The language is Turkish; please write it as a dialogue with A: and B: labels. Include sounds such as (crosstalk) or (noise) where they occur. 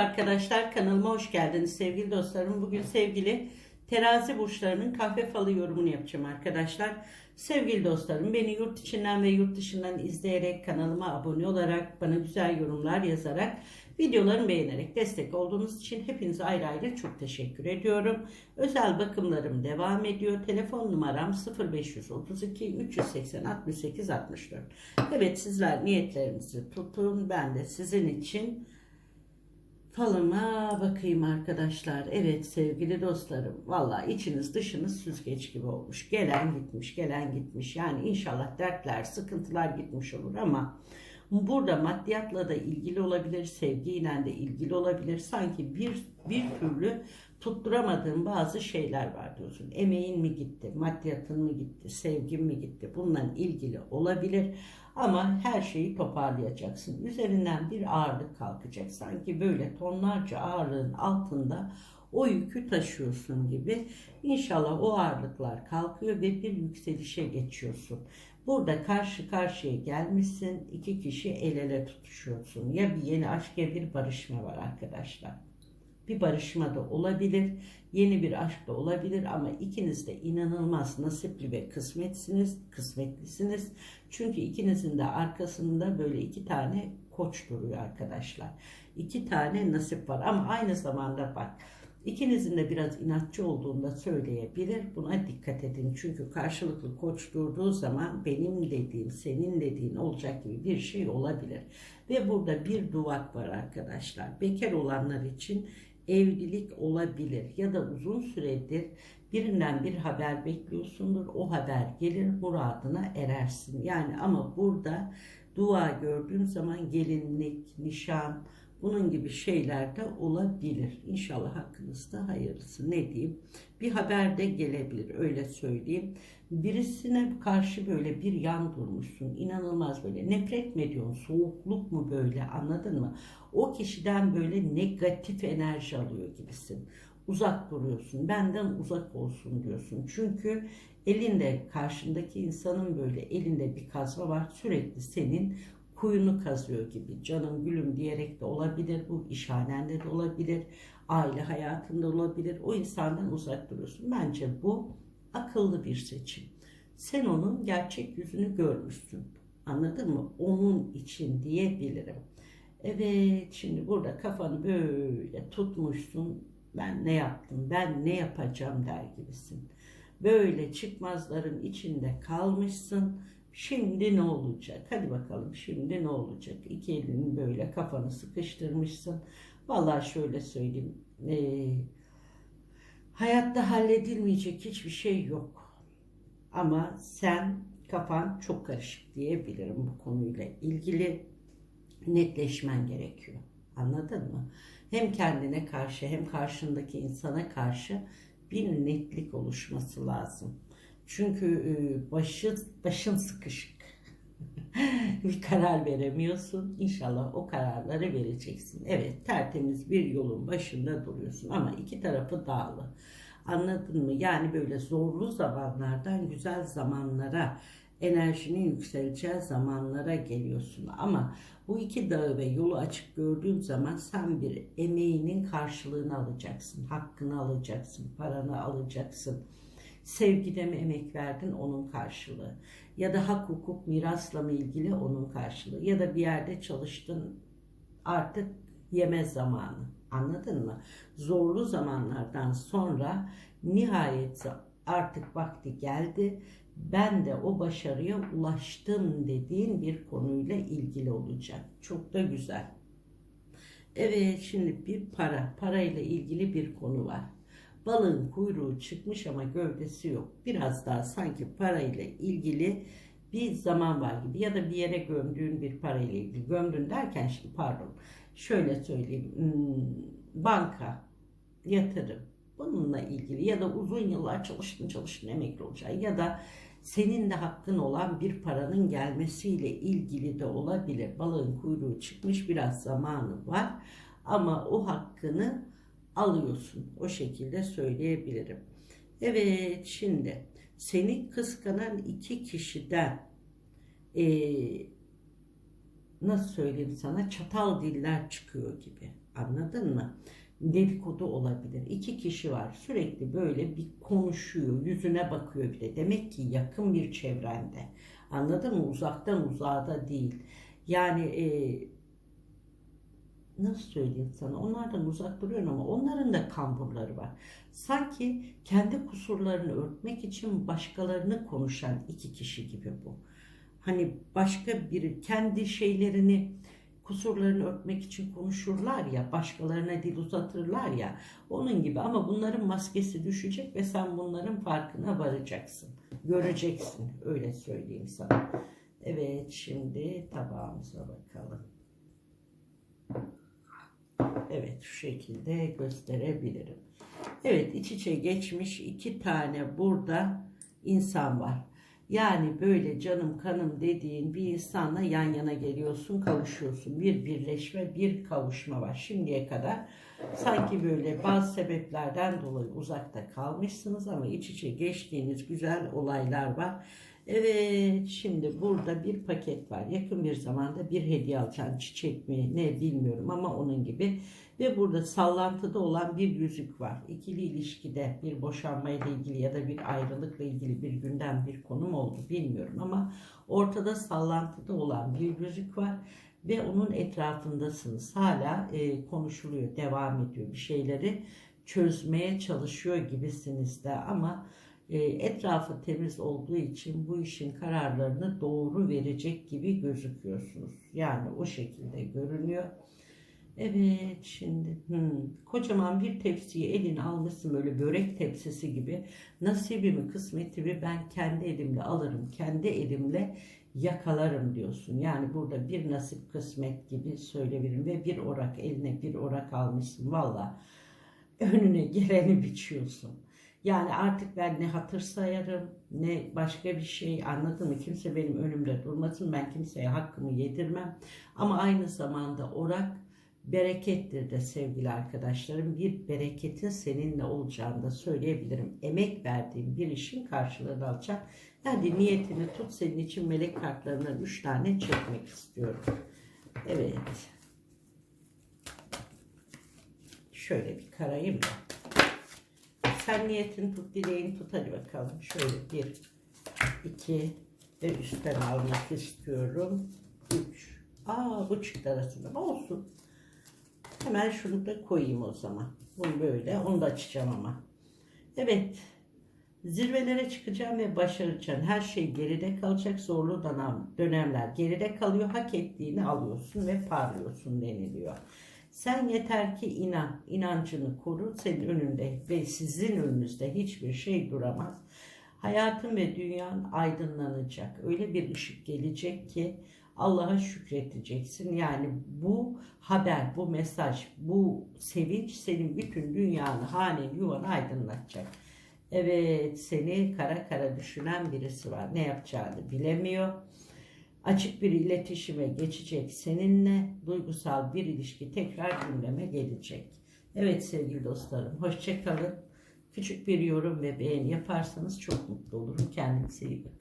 A: arkadaşlar kanalıma hoş geldiniz sevgili dostlarım. Bugün sevgili terazi burçlarının kahve falı yorumunu yapacağım arkadaşlar. Sevgili dostlarım beni yurt içinden ve yurt dışından izleyerek kanalıma abone olarak bana güzel yorumlar yazarak videolarımı beğenerek destek olduğunuz için hepinize ayrı ayrı çok teşekkür ediyorum. Özel bakımlarım devam ediyor. Telefon numaram 0532 380 68 64. Evet sizler niyetlerinizi tutun. Ben de sizin için Falıma bakayım arkadaşlar. Evet sevgili dostlarım. Valla içiniz dışınız süzgeç gibi olmuş. Gelen gitmiş, gelen gitmiş. Yani inşallah dertler, sıkıntılar gitmiş olur ama burada maddiyatla da ilgili olabilir, sevgiyle de ilgili olabilir. Sanki bir bir türlü tutturamadığın bazı şeyler var diyorsun. Emeğin mi gitti, maddiyatın mı gitti, sevgin mi gitti? Bununla ilgili olabilir. Ama her şeyi toparlayacaksın. Üzerinden bir ağırlık kalkacak. Sanki böyle tonlarca ağırlığın altında o yükü taşıyorsun gibi. İnşallah o ağırlıklar kalkıyor ve bir yükselişe geçiyorsun. Burada karşı karşıya gelmişsin. iki kişi el ele tutuşuyorsun. Ya bir yeni aşk ya bir barışma var arkadaşlar. Bir barışma da olabilir. Yeni bir aşk da olabilir ama ikiniz de inanılmaz nasipli ve kısmetsiniz, kısmetlisiniz. Çünkü ikinizin de arkasında böyle iki tane koç duruyor arkadaşlar. İki tane nasip var ama aynı zamanda bak ikinizin de biraz inatçı olduğunu da söyleyebilir. Buna dikkat edin. Çünkü karşılıklı koç durduğu zaman benim dediğim, senin dediğin olacak gibi bir şey olabilir. Ve burada bir duvak var arkadaşlar. Bekar olanlar için evlilik olabilir ya da uzun süredir birinden bir haber bekliyorsundur. O haber gelir muradına erersin. Yani ama burada dua gördüğüm zaman gelinlik, nişan bunun gibi şeyler de olabilir. İnşallah hakkınızda hayırlısı. Ne diyeyim? Bir haber de gelebilir öyle söyleyeyim. Birisine karşı böyle bir yan durmuşsun. İnanılmaz böyle nefret mi ediyorsun? Soğukluk mu böyle anladın mı? O kişiden böyle negatif enerji alıyor gibisin uzak duruyorsun. Benden uzak olsun diyorsun. Çünkü elinde karşındaki insanın böyle elinde bir kazma var. Sürekli senin kuyunu kazıyor gibi. Canım gülüm diyerek de olabilir. Bu işhanende de olabilir. Aile hayatında olabilir. O insandan uzak duruyorsun. Bence bu akıllı bir seçim. Sen onun gerçek yüzünü görmüşsün. Anladın mı? Onun için diyebilirim. Evet şimdi burada kafanı böyle tutmuşsun ben ne yaptım, ben ne yapacağım der gibisin. Böyle çıkmazların içinde kalmışsın. Şimdi ne olacak? Hadi bakalım şimdi ne olacak? İki elini böyle kafanı sıkıştırmışsın. Vallahi şöyle söyleyeyim. Ee, hayatta halledilmeyecek hiçbir şey yok. Ama sen kafan çok karışık diyebilirim bu konuyla ilgili netleşmen gerekiyor. Anladın mı? Hem kendine karşı hem karşındaki insana karşı bir netlik oluşması lazım. Çünkü e, başı, başın sıkışık. (laughs) bir karar veremiyorsun. İnşallah o kararları vereceksin. Evet tertemiz bir yolun başında duruyorsun ama iki tarafı dağlı. Anladın mı? Yani böyle zorlu zamanlardan güzel zamanlara enerjinin yükseleceği zamanlara geliyorsun. Ama bu iki dağı ve yolu açık gördüğün zaman sen bir emeğinin karşılığını alacaksın. Hakkını alacaksın, paranı alacaksın. Sevgide mi emek verdin onun karşılığı. Ya da hak hukuk mirasla mı ilgili onun karşılığı. Ya da bir yerde çalıştın artık yeme zamanı. Anladın mı? Zorlu zamanlardan sonra nihayet artık vakti geldi ben de o başarıya ulaştım dediğin bir konuyla ilgili olacak. Çok da güzel. Evet şimdi bir para, parayla ilgili bir konu var. Balığın kuyruğu çıkmış ama gövdesi yok. Biraz daha sanki parayla ilgili bir zaman var gibi ya da bir yere gömdüğün bir parayla ilgili. Gömdün derken şimdi pardon şöyle söyleyeyim hmm, banka, yatırım bununla ilgili ya da uzun yıllar çalıştın çalıştın emekli olacaksın ya da senin de hakkın olan bir paranın gelmesiyle ilgili de olabilir. Balığın kuyruğu çıkmış biraz zamanı var ama o hakkını alıyorsun. O şekilde söyleyebilirim. Evet şimdi seni kıskanan iki kişiden e, nasıl söyleyeyim sana çatal diller çıkıyor gibi. Anladın mı? Dedikodu olabilir. İki kişi var sürekli böyle bir konuşuyor, yüzüne bakıyor bir de. Demek ki yakın bir çevrende. Anladın mı? Uzaktan uzağa da değil. Yani e, nasıl söyleyeyim sana? Onlardan uzak duruyorsun ama onların da kamburları var. Sanki kendi kusurlarını örtmek için başkalarını konuşan iki kişi gibi bu. Hani başka biri kendi şeylerini kusurlarını örtmek için konuşurlar ya, başkalarına dil uzatırlar ya, onun gibi ama bunların maskesi düşecek ve sen bunların farkına varacaksın. Göreceksin, öyle söyleyeyim sana. Evet, şimdi tabağımıza bakalım. Evet, şu şekilde gösterebilirim. Evet, iç içe geçmiş iki tane burada insan var. Yani böyle canım kanım dediğin bir insanla yan yana geliyorsun, kavuşuyorsun. Bir birleşme, bir kavuşma var. Şimdiye kadar sanki böyle bazı sebeplerden dolayı uzakta kalmışsınız ama iç içe geçtiğiniz güzel olaylar var. Evet, şimdi burada bir paket var. Yakın bir zamanda bir hediye alacaksın. Çiçek mi ne bilmiyorum ama onun gibi. Ve burada sallantıda olan bir yüzük var. İkili ilişkide bir boşanmayla ilgili ya da bir ayrılıkla ilgili bir gündem bir konum oldu bilmiyorum ama ortada sallantıda olan bir yüzük var ve onun etrafındasınız. Hala e, konuşuluyor, devam ediyor bir şeyleri çözmeye çalışıyor gibisiniz de ama etrafı temiz olduğu için bu işin kararlarını doğru verecek gibi gözüküyorsunuz. Yani o şekilde görünüyor. Evet şimdi hmm, kocaman bir tepsiyi eline almışsın böyle börek tepsisi gibi nasibimi kısmetimi ben kendi elimle alırım kendi elimle yakalarım diyorsun. Yani burada bir nasip kısmet gibi söyleyebilirim ve bir orak eline bir orak almışsın valla önüne geleni biçiyorsun. Yani artık ben ne hatır sayarım ne başka bir şey anladın mı? Kimse benim önümde durmasın ben kimseye hakkımı yedirmem ama aynı zamanda orak berekettir de sevgili arkadaşlarım. Bir bereketin seninle olacağını da söyleyebilirim. Emek verdiğim bir işin karşılığını alacak. Yani niyetini tut senin için melek kartlarından 3 tane çekmek istiyorum. Evet. Şöyle bir karayım da. Sen niyetini tut, dileğini tut. Hadi bakalım. Şöyle bir, iki ve üstten almak istiyorum. Üç. Aa bu çıktı arasında. Olsun. Hemen şunu da koyayım o zaman. Bunu böyle. Onu da açacağım ama. Evet. Zirvelere çıkacağım ve başaracaksın. Her şey geride kalacak. Zorlu dönem, dönemler geride kalıyor. Hak ettiğini alıyorsun ve parlıyorsun deniliyor. Sen yeter ki inan. inancını koru. Senin önünde ve sizin önünüzde hiçbir şey duramaz. Hayatın ve dünyan aydınlanacak. Öyle bir ışık gelecek ki Allah'a şükredeceksin. Yani bu haber, bu mesaj, bu sevinç senin bütün dünyanı, hanen, yuvanı aydınlatacak. Evet, seni kara kara düşünen birisi var. Ne yapacağını bilemiyor. Açık bir iletişime geçecek seninle. Duygusal bir ilişki tekrar gündeme gelecek. Evet sevgili dostlarım, hoşçakalın. Küçük bir yorum ve beğeni yaparsanız çok mutlu olurum. Kendinize iyi bakın.